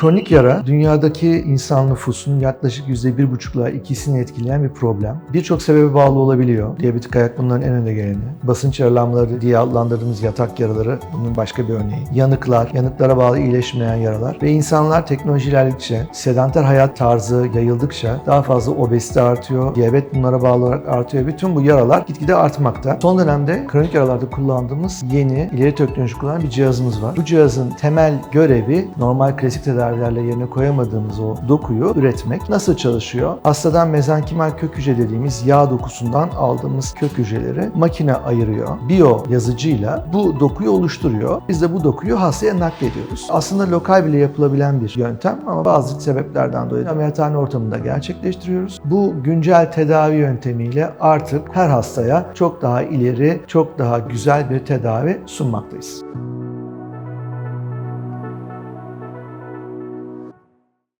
Kronik yara dünyadaki insan nüfusunun yaklaşık %1,5 ile ikisini etkileyen bir problem. Birçok sebebe bağlı olabiliyor. Diyabetik ayak bunların en önde geleni. Basınç yaralanmaları diye adlandırdığımız yatak yaraları bunun başka bir örneği. Yanıklar, yanıklara bağlı iyileşmeyen yaralar ve insanlar teknoloji ilerledikçe, sedanter hayat tarzı yayıldıkça daha fazla obezite artıyor, diyabet bunlara bağlı olarak artıyor. Bütün bu yaralar gitgide artmakta. Son dönemde kronik yaralarda kullandığımız yeni ileri teknoloji kullanan bir cihazımız var. Bu cihazın temel görevi normal klasik tedavilerle yerine koyamadığımız o dokuyu üretmek. Nasıl çalışıyor? Hastadan mezenkimal kök hücre dediğimiz yağ dokusundan aldığımız kök hücreleri makine ayırıyor. Biyo yazıcıyla bu dokuyu oluşturuyor. Biz de bu dokuyu hastaya naklediyoruz. Aslında lokal bile yapılabilen bir yöntem ama bazı sebeplerden dolayı ameliyathane ortamında gerçekleştiriyoruz. Bu güncel tedavi yöntemiyle artık her hastaya çok daha ileri, çok daha güzel bir tedavi sunmaktayız.